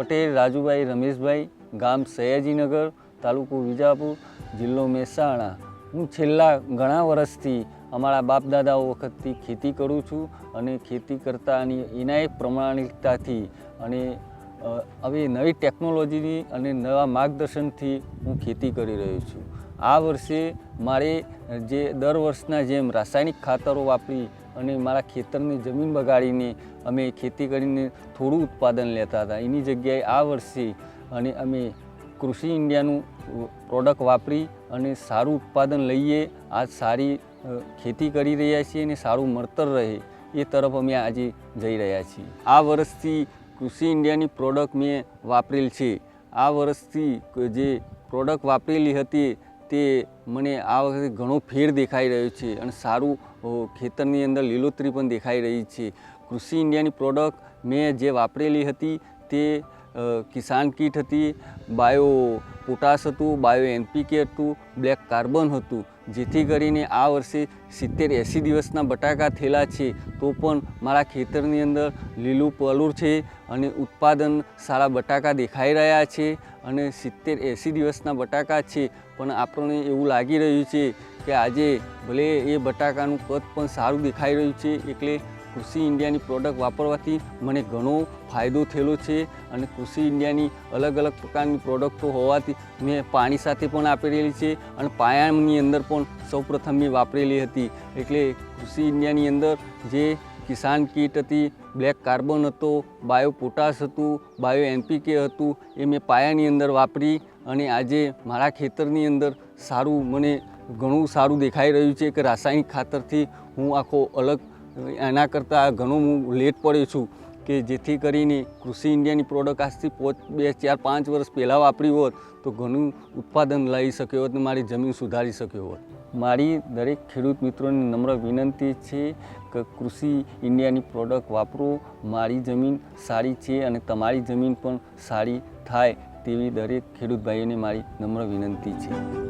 પટેલ, રાજુભાઈ, રમેશભાઈ, ગામ સયાજીનગર, તાલુકો વિજાપુર, જિલ્લો મહેસાણા. હું છેલ્લા ઘણા વર્ષથી અમારા બાપ દાદાઓ વખતથી ખેતી કરું છું અને ખેતી કરતાની એના એક પ્રમાણિકતાથી અને હવે નવી ટેકનોલોજીની અને નવા માર્ગદર્શનથી હું ખેતી કરી રહ્યો છું. આ વર્ષે મારે જે દર વર્ષના જેમ રાસાયણિક ખાતરો વાપરી અને મારા ખેતરની જમીન બગાડીને અમે ખેતી કરીને થોડું ઉત્પાદન લેતા હતા. એની જગ્યાએ આ વર્ષે અને અમે કૃષિ ઇન્ડિયાનું પ્રોડક્ટ વાપરી અને સારું ઉત્પાદન લઈએ. આ સારી ખેતી કરી રહ્યા છીએ અને સારું મળતર રહે એ તરફ અમે આજે જઈ રહ્યા છીએ. આ વર્ષથી કૃષિ ઇન્ડિયાની પ્રોડક્ટ મેં વાપરેલ છે. આ વર્ષથી જે પ્રોડક્ટ વાપરેલી હતી તે મને આ વખતે ઘણો ફેર દેખાઈ રહ્યો છે અને સારું ખેતરની અંદર લીલોતરી પણ દેખાઈ રહી છે. કૃષિ ઇન્ડિયાની પ્રોડક્ટ મેં જે વાપરેલી હતી તે કિસાન કીટ હતી બાયો પોટાશ હતું બાયો એનપીકે હતું બ્લેક કાર્બન હતું. જેથી કરીને આ વર્ષે સિત્તેર એંસી દિવસના બટાકા થયેલા છે, તો પણ મારા ખેતરની અંદર લીલું પલુર છે અને ઉત્પાદન સારા બટાકા દેખાઈ રહ્યા છે. અને સિત્તેર એંસી દિવસના બટાકા છે. પણ આપણને એવું લાગી રહ્યું છે કે આજે ભલે એ બટાકાનું કદ પણ સારું દેખાઈ રહ્યું છે, એટલે કૃષિ ઇન્ડિયાની પ્રોડક્ટ વાપરવાથી મને ઘણો ફાયદો થયેલો છે અને કૃષિ ઇન્ડિયાની અલગ અલગ પ્રકારની પ્રોડક્ટો હોવાથી મેં પાણી સાથે પણ આપેલી છે અને પાયાની અંદર પણ સૌપ્રથમ મેં વાપરેલી હતી. એટલે કૃષિ ઇન્ડિયાની અંદર જે કિસાન કીટ હતી બ્લેક કાર્બન હતો બાયો પોટાશ હતું બાયો એનપીકે હતું, એ મેં પાયાની અંદર વાપરી અને આજે મારા ખેતરની અંદર સારું, મને ઘણું સારું દેખાઈ રહ્યું છે કે રાસાયણિક ખાતરથી હું આખો અલગ, એના કરતાં ઘણું હું લેટ પડ્યો છું. કે જેથી કરીને કૃષિ ઇન્ડિયાની પ્રોડક્ટ આજથી પોચ, બે, ચાર, પાંચ વર્ષ પહેલાં વાપરી હોત, તો ઘણું ઉત્પાદન લઈ શક્યો હોત ને મારી જમીન સુધારી શક્યો હોત. મારી દરેક ખેડૂત મિત્રોને નમ્ર વિનંતી છે કે કૃષિ ઇન્ડિયાની પ્રોડક્ટ વાપરો, મારી જમીન સારી છે અને તમારી જમીન પણ સારી થાય તેવી દરેક ખેડૂત ભાઈઓને મારી નમ્ર વિનંતી છે.